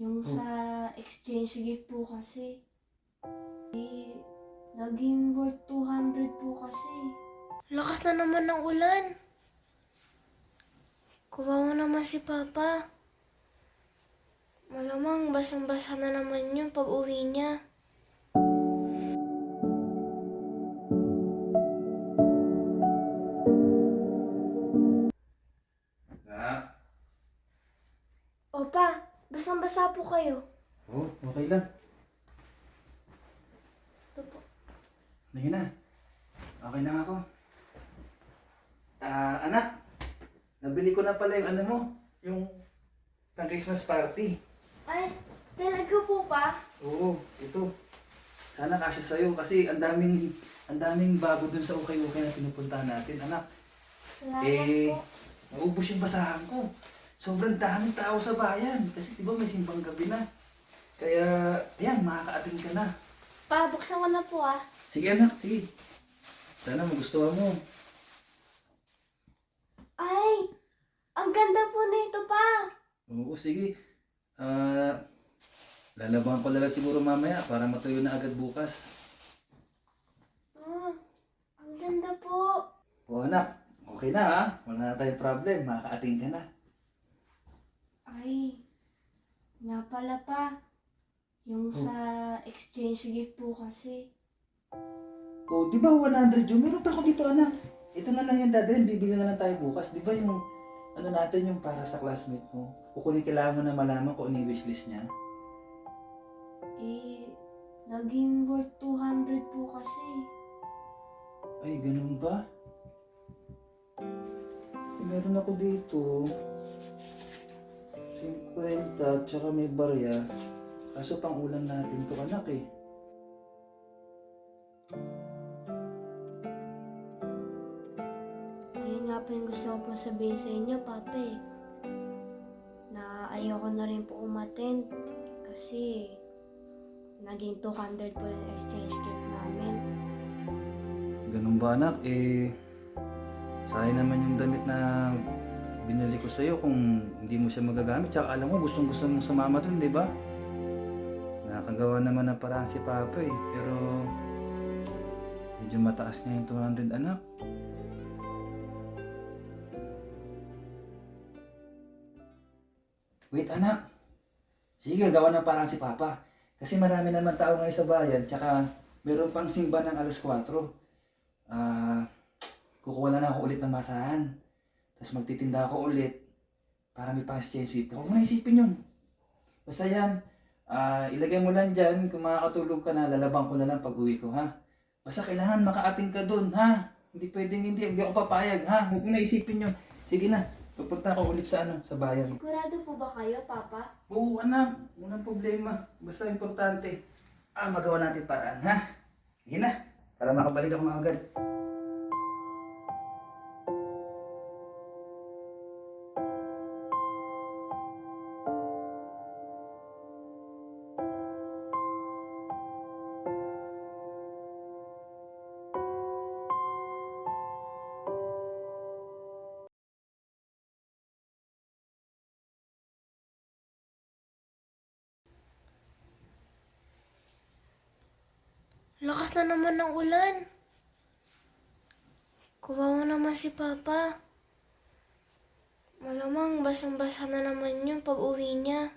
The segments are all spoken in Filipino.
Yung sa exchange gift po kasi, eh, naging worth 200 po kasi. Lakas na naman ng ulan. Kuwawa naman si Papa. Malamang basang-basa na naman yun pag uwi niya. Basang-basa po kayo. oh, okay lang. Ito po. Sige na. Okay lang ako. Ah, anak. Nabili ko na pala yung ano mo. Yung pang Christmas party. Ay, talaga po pa? Oo, ito. Sana kasya sa'yo kasi ang daming ang daming bago dun sa ukay-ukay na pinupuntahan natin, anak. Salamat Eh, po. naubos yung basahan ko. Sobrang daming tao sa bayan. Kasi di ba may simbang gabi na. Kaya, ayan, makaka-attend ka na. Pa, buksan ko na po ah. Sige anak, sige. Sana magustuhan mo. Ay, ang ganda po nito pa. Oo, sige. Ah, lalabangan ko na lang siguro mamaya para matuyo na agad bukas. Ah, ang ganda po. O anak, okay na ha? Wala na tayong problem. Makaka-attend ka na. Ay, nga pala pa. Yung Oh. sa exchange gift po kasi. O, di ba 100 yun? Meron pa ako dito anak. Ito na lang yung dadalhin. Bibili na lang tayo bukas. Di ba yung ano natin yung para sa classmate mo? Kukunin kailangan mo na malaman kung ano yung wishlist niya. Eh, naging worth 200 po kasi. Ay, ganun ba? Eh, meron ako dito. 50, tsaka may barya. Kaso pang ulam natin to anak eh. Ayun nga po yung gusto ko po sabihin sa inyo, Papa eh. Na ayoko na rin po umattend kasi naging 200 po yung exchange gift namin. Ganun ba anak? Eh, sayang naman yung damit na binili ko sa'yo kung hindi mo siya magagamit. Tsaka alam mo, gustong gusto mong sumama dun, di ba? Nakakagawa naman ng paraan si Papa eh. Pero medyo mataas nga yung 200 anak. Wait anak. Sige, gawa ng parang si Papa. Kasi marami naman tao ngayon sa bayan. Tsaka meron pang simba ng alas 4. Ah, kukuha na lang ako ulit ng masahan. Tapos magtitinda ako ulit para may pang exchange Huwag mo na isipin yun. Basta yan, ah, ilagay mo lang dyan. Kung makakatulog ka na, lalabang ko na lang pag uwi ko, ha? Basta kailangan makaating ka dun, ha? Hindi pwedeng hindi. Hindi ako papayag, ha? Huwag mo na isipin yun. Sige na, pupunta ako ulit sa ano, sa bayan. Sigurado po ba kayo, Papa? Oo, anak. Walang problema. Basta importante. Ah, magawa natin paraan, ha? Sige na. Para makabalik ako agad. Lakas na naman ng ulan. Kuwawa naman si Papa. Malamang basang-basa na naman yun pag uwi niya.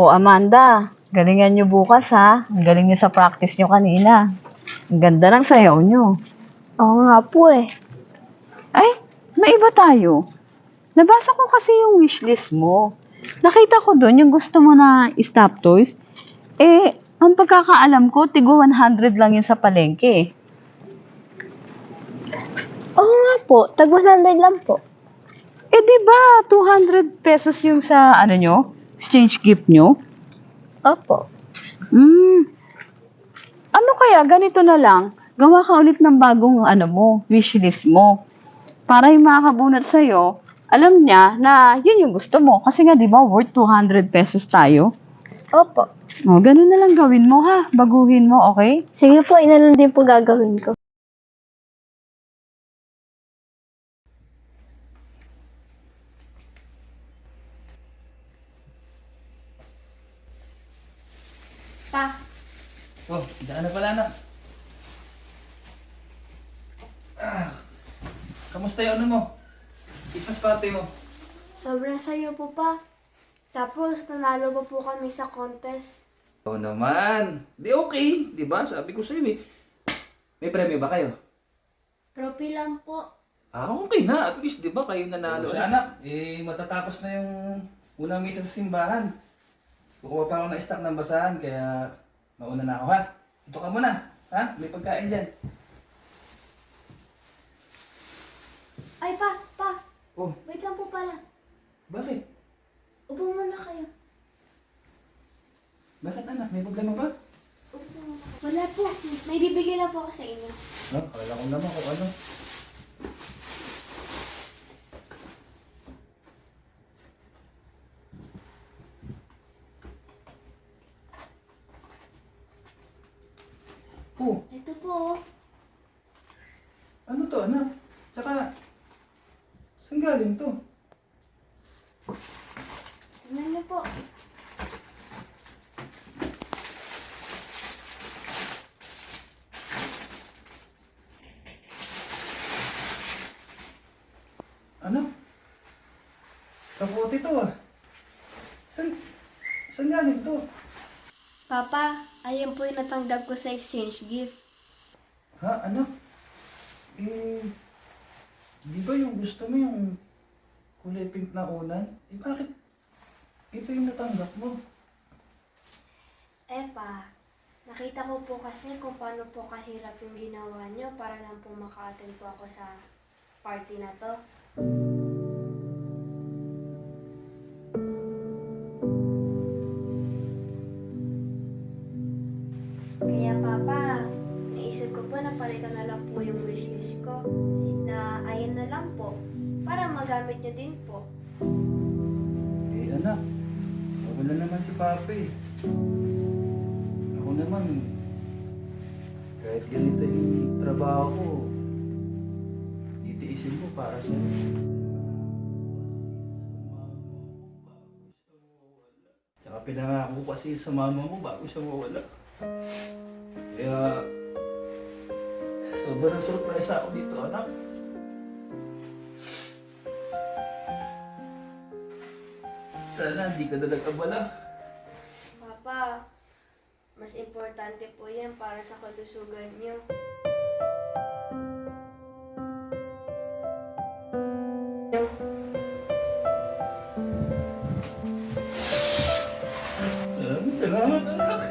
O Amanda, Galingan nyo bukas ha. Ang galing nyo sa practice nyo kanina. Ang ganda ng sayaw nyo. Oo nga po eh. Ay, may iba tayo. Nabasa ko kasi yung wishlist mo. Nakita ko doon yung gusto mo na stop toys. Eh, ang pagkakaalam ko, tigo 100 lang yun sa palengke. Oo nga po, tag 100 lang po. Eh, di ba 200 pesos yung sa, ano nyo, exchange gift nyo? Opo. Hmm. Ano kaya, ganito na lang, gawa ka ulit ng bagong, ano mo, wishlist mo. Para yung makakabunot sa'yo, alam niya na yun yung gusto mo. Kasi nga, di ba, worth 200 pesos tayo. Opo. O, ganun na lang gawin mo ha. Baguhin mo, okay? Sige po, inalan din po gagawin ko. Pa, Oh, daan na pala na. Ah, kamusta yung ano mo? Christmas party mo? sobrang sayo po pa. Tapos, nanalo pa po kami sa contest. Oo naman. Di okay, di ba? Sabi ko sa'yo eh. May premyo ba kayo? Trophy lang po. Ah, okay na. At least, di ba, kayo nanalo. Sa anak, eh, matatapos na yung unang misa sa simbahan. Kukuha pa ako ng stock ng basahan, kaya mauna na ako, ha? Ito ka muna, ha? May pagkain dyan. Ay pa, pa, Oh, wait lang po pala. bakit? Upo muna kayo. Bakit anak? May problema ba? Upo muna. Wala po, may bibigyan na po ako sa inyo. No, kala ko naman kung ano. Oh, Ito po, oh. ano to anak? Tsaka, saan galing to? Tingnan niyo po. Ano? Kapote to ah. Saan, saan galing to? Papa, ayun po yung natanggap ko sa exchange gift. Ha? Ano? Eh, di ba yung gusto mo yung kulay pink na unan? Eh bakit ito yung natanggap mo? Eh pa, nakita ko po kasi kung paano po kahirap yung ginawa niyo para lang po maka-attend po ako sa party na to. Kaya papa, ko po na palitan na lang po yung wishlist ko na ayun na lang po para magamit niyo din po. Eh anak, ako na naman si Papa. Ako naman, kahit ganito yung trabaho ko, titiisin ko para sa Tsaka pinangako ko kasi sa mama mo bago siya mawala. Kaya, sobrang surprise ako dito, anak. Sana hindi ka na. Papa, mas importante po yan para sa kalusugan niyo. Maraming salamat, anak.